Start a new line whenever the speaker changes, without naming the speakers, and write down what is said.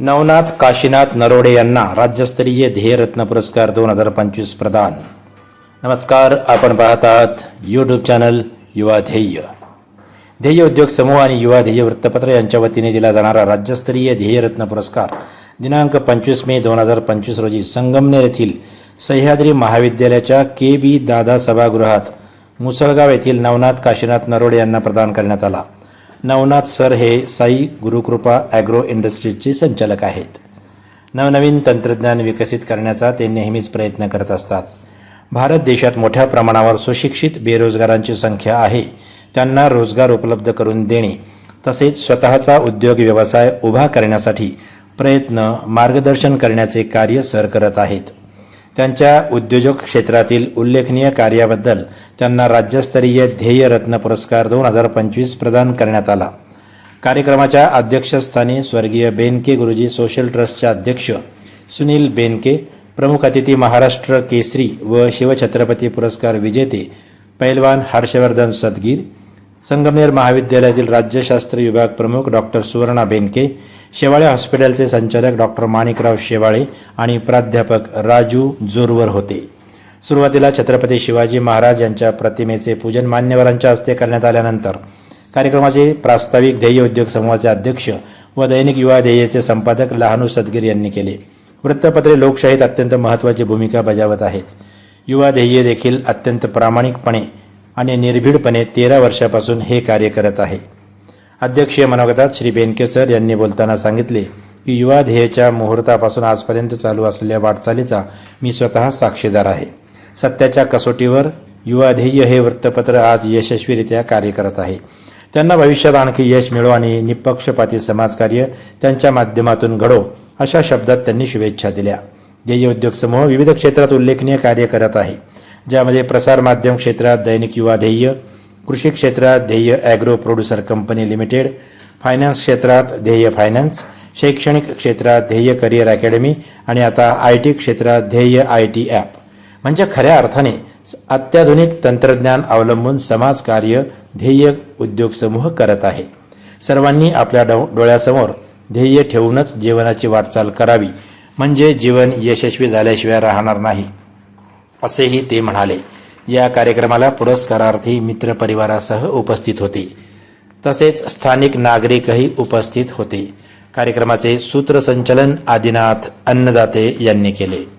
नवनाथ काशीनाथ नरोडे यांना राज्यस्तरीय ध्येयरत्न पुरस्कार दोन हजार पंचवीस प्रदान. नमस्कार आपण पाहत आहात यूट्यूब चॅनल युवा ध्येय. ध्येय उद्योग समूह आणि युवा ध्येय वृत्तपत्र यांच्या वतीने दिला जाणारा राज्यस्तरीय ध्येयरत्न पुरस्कार दिनांक पंचवीस मे दोन हजार पंचवीस रोजी संगमनेर येथील सह्याद्री महाविद्यालयाच्या के बी दादा सभागृहात मुसळगाव येथील नवनाथ काशीनाथ नरोडे यांना प्रदान करण्यात आला. नवनाथ सर हे साई गुरुकृपा ॲग्रो इंडस्ट्रीजचे संचालक आहेत. नवनवीन तंत्रज्ञान विकसित करण्याचा ते नेहमीच प्रयत्न करत असतात. भारत देशात मोठ्या प्रमाणावर सुशिक्षित बेरोजगारांची संख्या आहे. त्यांना रोजगार उपलब्ध करून देणे तसेच स्वतःचा उद्योग व्यवसाय उभा करण्यासाठी प्रयत्न मार्गदर्शन करण्याचे कार्य सर करत आहेत. त्यांच्या उद्योजक क्षेत्रातील उल्लेखनीय कार्याबद्दल त्यांना राज्यस्तरीय ध्येयरत्न पुरस्कार दोन हजार पंचवीस प्रदान करण्यात आला. कार्यक्रमाच्या अध्यक्षस्थानी स्वर्गीय बेनके गुरुजी सोशल ट्रस्टचे अध्यक्ष सुनील बेनके प्रमुख अतिथी महाराष्ट्र केसरी व शिवछत्रपती पुरस्कार विजेते पैलवान हर्षवर्धन सदगीर संगमनेर महाविद्यालयातील राज्यशास्त्र विभाग प्रमुख डॉक्टर सुवर्णा बेनके शेवाळे हॉस्पिटलचे संचालक डॉक्टर माणिकराव शेवाळे आणि प्राध्यापक राजू जोरवर होते. सुरुवातीला छत्रपती शिवाजी महाराज यांच्या प्रतिमेचे पूजन मान्यवरांच्या हस्ते करण्यात आल्यानंतर कार्यक्रमाचे प्रास्ताविक ध्येय उद्योग समूहाचे अध्यक्ष व दैनिक युवा ध्येयाचे संपादक लहानू सदगीर यांनी केले. वृत्तपत्रे लोकशाहीत अत्यंत महत्त्वाची भूमिका बजावत आहेत. युवा ध्येय देखील अत्यंत प्रामाणिकपणे आणि निर्भीडपणे तेरा वर्षापासून हे कार्य करत आहे. अध्यक्षीय मनोगतात श्री बेनके सर यांनी बोलताना सांगितले की युवा ध्येयाच्या मुहूर्तापासून आजपर्यंत चालू असलेल्या वाटचालीचा मी स्वतः साक्षीदार आहे. सत्याच्या कसोटीवर युवा ध्येय हे वृत्तपत्र आज यशस्वीरित्या कार्य करत आहे. त्यांना भविष्यात आणखी यश मिळो आणि निपक्षपाती समाजकार्य त्यांच्या माध्यमातून घडो अशा शब्दात त्यांनी शुभेच्छा दिल्या. ध्येय उद्योग समूह विविध क्षेत्रात उल्लेखनीय कार्य करत आहे. ज्यामध्ये प्रसार माध्यम क्षेत्रात दैनिक युवा ध्येय कृषी क्षेत्रात Dhyey agro producer company limited finance क्षेत्रात ध्येय फायनान्स शैक्षणिक क्षेत्रात ध्येय करिअर अकॅडमी आणि आता आय टी क्षेत्रात ध्येय आय टी ॲप. म्हणजे खऱ्या अर्थाने अत्याधुनिक तंत्रज्ञान अवलंबून समाजकार्य ध्येय उद्योग समूह करत आहे. सर्वांनी आपल्या डो डोळ्यासमोर ध्येय ठेवूनच जीवनाची वाटचाल करावी. म्हणजे जीवन यशस्वी झाल्याशिवाय राहणार नाही. असेही ते म्हणाले. या कार्यक्रमाला पुरस्कारार्थी मित्रपरिवारासह उपस्थित होते. तसेच स्थानिक नागरिकही उपस्थित होते. कार्यक्रमाचे सूत्रसंचलन आदिनाथ अन्नदाते यांनी केले.